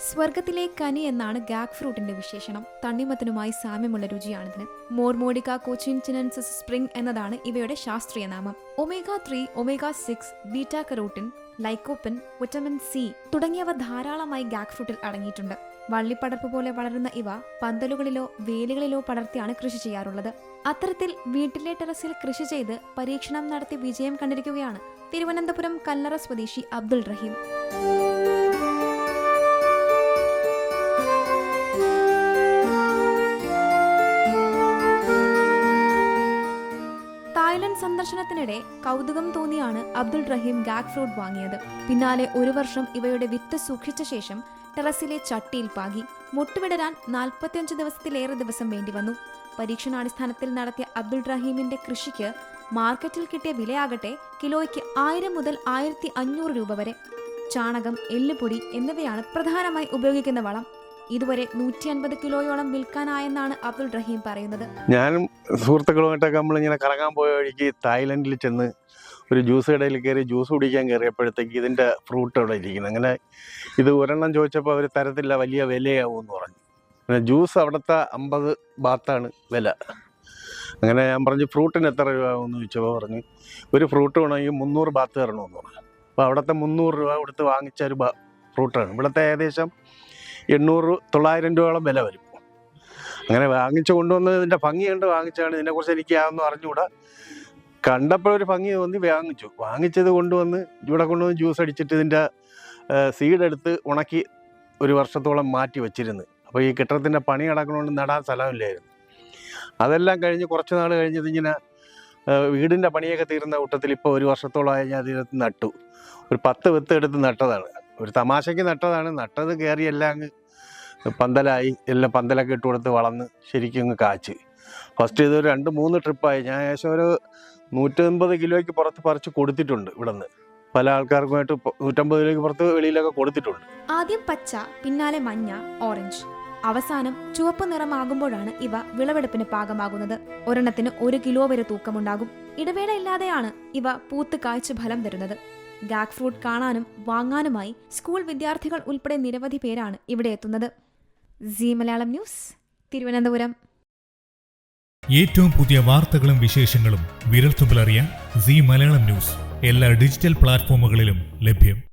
സ്വർഗത്തിലെ കനി എന്നാണ് ഗാഗ് ഫ്രൂട്ടിന്റെ വിശേഷണം. തണ്ണിമത്തനുമായി സാമ്യമുള്ള രുചിയാണിതിന്. മോർമോഡിക കോച്ചിൻ ചിനൻസിസ് സ്പ്രിംഗ് എന്നതാണ് ഇവയുടെ ശാസ്ത്രീയ നാമം. Omega three omega six beta carotene lycopene vitamin C തുടങ്ങിയവ ധാരാളമായി ഗാഗ് ഫ്രൂട്ടിൽ അടങ്ങിയിട്ടുണ്ട്. വള്ളിപ്പടർപ്പ് പോലെ വളരുന്ന ഇവ പന്തലുകളിലോ വേലികളിലോ പടർത്തിയാണ് കൃഷി ചെയ്യാറുള്ളത്. അത്തരത്തിൽ വീട്ടിലെ ടെറസിൽ കൃഷി ചെയ്ത് പരീക്ഷണം നടത്തി വിജയം കണ്ടിരിക്കുകയാണ് തിരുവനന്തപുരം കല്ലറ സ്വദേശി അബ്ദുൾ റഹീം. സന്ദർശനത്തിനിടെ കൗതുകം തോന്നിയാണ് അബ്ദുൾ റഹീം ഗാഗ് ഫ്രൂട്ട് വാങ്ങിയത്. പിന്നാലെ ഒരു വർഷം ഇവയുടെ വിത്ത് സൂക്ഷിച്ച ശേഷം ടെറസിലെ ചട്ടിയിൽ പാകി. മുട്ടുവിടരാൻ നാൽപ്പത്തിയഞ്ച് ദിവസത്തിലേറെ ദിവസം വേണ്ടി വന്നു. പരീക്ഷണാടിസ്ഥാനത്തിൽ നടത്തിയ അബ്ദുൾ റഹീമിന്റെ കൃഷിക്ക് മാർക്കറ്റിൽ കിട്ടിയ വിലയാകട്ടെ കിലോയ്ക്ക് ആയിരം മുതൽ ആയിരത്തി അഞ്ഞൂറ് രൂപ വരെ. ചാണകം എല്ലുപൊടി എന്നിവയാണ് പ്രധാനമായി ഉപയോഗിക്കുന്ന വളം. ഇതുവരെ നൂറ്റി അൻപത് കിലോയോളം വിൽക്കാനായെന്നാണ് അബ്ദുൾ റഹീം പറയുന്നത്. ഞാനും സുഹൃത്തുക്കളുമായിട്ടൊക്കെ നമ്മളിങ്ങനെ കറങ്ങാൻ പോയ വഴിക്ക് തായ്ലൻഡിൽ ചെന്ന് ഒരു ജ്യൂസ് കടയിൽ കയറി ജ്യൂസ് കുടിക്കാൻ കയറിയപ്പോഴത്തേക്ക് ഇതിന്റെ ഫ്രൂട്ട് അവിടെ ഇരിക്കുന്നത് അങ്ങനെ ഇത് ഒരെണ്ണം ചോദിച്ചപ്പോൾ അവർ തരത്തില്ല വലിയ വിലയാവും എന്ന് പറഞ്ഞു. അങ്ങനെ ജ്യൂസ് അവിടുത്തെ അമ്പത് ബാത്താണ് വില. അങ്ങനെ ഞാൻ പറഞ്ഞു ഫ്രൂട്ടിന് എത്ര രൂപ ആവുമെന്ന് ചോദിച്ചപ്പോൾ പറഞ്ഞു ഒരു ഫ്രൂട്ട് വേണമെങ്കിൽ മുന്നൂറ് ബാത്ത് തരണമെന്ന് പറഞ്ഞു. അപ്പോൾ അവിടുത്തെ മുന്നൂറ് രൂപ കൊടുത്ത് വാങ്ങിച്ച ഒരു ഫ്രൂട്ടാണ് ഇവിടുത്തെ ഏകദേശം എണ്ണൂറ് തൊള്ളായിരം രൂപയോളം വില വരും. അങ്ങനെ വാങ്ങിച്ചു കൊണ്ടുവന്ന് ഇതിന്റെ ഭംഗി കണ്ട് വാങ്ങിച്ചാണ് ഇതിനെക്കുറിച്ച് എനിക്ക് അതൊന്നും അറിഞ്ഞുകൂടാ. കണ്ടപ്പോഴൊരു ഭംഗി തോന്നി വാങ്ങിച്ചു. വാങ്ങിച്ചത് കൊണ്ടുവന്ന് ഇവിടെ കൊണ്ടുവന്ന് ജ്യൂസ് അടിച്ചിട്ട് ഇതിന്റെ സീഡെടുത്ത് ഉണക്കി ഒരു വർഷത്തോളം മാറ്റി വെച്ചിരുന്നു. അപ്പോൾ ഈ കെട്ടിടത്തിന്റെ പണി നടക്കണോണ്ട് നടാൻ സ്ഥലമില്ലായിരുന്നു. അതെല്ലാം കഴിഞ്ഞ് കുറച്ച് നാൾ കഴിഞ്ഞത് ഇങ്ങനെ വീടിന്റെ പണിയൊക്കെ തീർന്ന കൂട്ടത്തിൽ ഇപ്പോൾ ഒരു വർഷത്തോളമായി ഞാൻ അതിനകത്ത് നട്ടു. ഒരു പത്ത് വിത്ത് എടുത്ത് നട്ടതാണ്. ഒരു തമാശയ്ക്ക് നട്ടതാണ്. നട്ടത് കയറി എല്ലാം അങ്ങ് പന്തലായി. എല്ലാം പന്തലൊക്കെ ഇട്ട് കൊടുത്ത് വളർന്ന് ശരിക്കും അങ്ങ് കാച്ച്. ഫസ്റ്റ് ഇതൊരു രണ്ട് മൂന്ന് ട്രിപ്പായി ഞാൻ ഏകദേശം ഒരു നൂറ്റമ്പത് കിലോയ്ക്ക് പുറത്ത് പറിച്ച് കൊടുത്തിട്ടുണ്ട് ഇവിടെ നിന്ന് പല ആൾക്കാർക്കുമായിട്ട് നൂറ്റമ്പത് കിലോയ്ക്ക് പുറത്ത് വെളിയിലൊക്കെ കൊടുത്തിട്ടുണ്ട്. ആദ്യം പച്ച പിന്നാലെ മഞ്ഞ ഓറഞ്ച്. അവസാനം ചുവപ്പ് നിറമാകുമ്പോഴാണ് ഇവ വിളവെടുപ്പിന് പാകമാകുന്നത്. ഒരെണ്ണത്തിന് ഒരു കിലോ വരെ തൂക്കമുണ്ടാകും. ഇടവേളയില്ലാതെയാണ് ഇവ പൂത്ത് കാഴ്ച ഫലം തരുന്നത്. ഗാഗ് ഫ്രൂട്ട് കാണാനും വാങ്ങാനുമായി സ്കൂൾ വിദ്യാർത്ഥികൾ ഉൾപ്പെടെ നിരവധി പേരാണ് ഇവിടെ എത്തുന്നത്. Zee Malayalam news Thiruvananthapuram. ഏറ്റവും പുതിയ വാർത്തകളും വിശേഷങ്ങളും വിരൽത്തുമ്പിലറിയാൻ സി മലയാളം ന്യൂസ് എല്ലാ ഡിജിറ്റൽ പ്ലാറ്റ്ഫോമുകളിലും ലഭ്യം.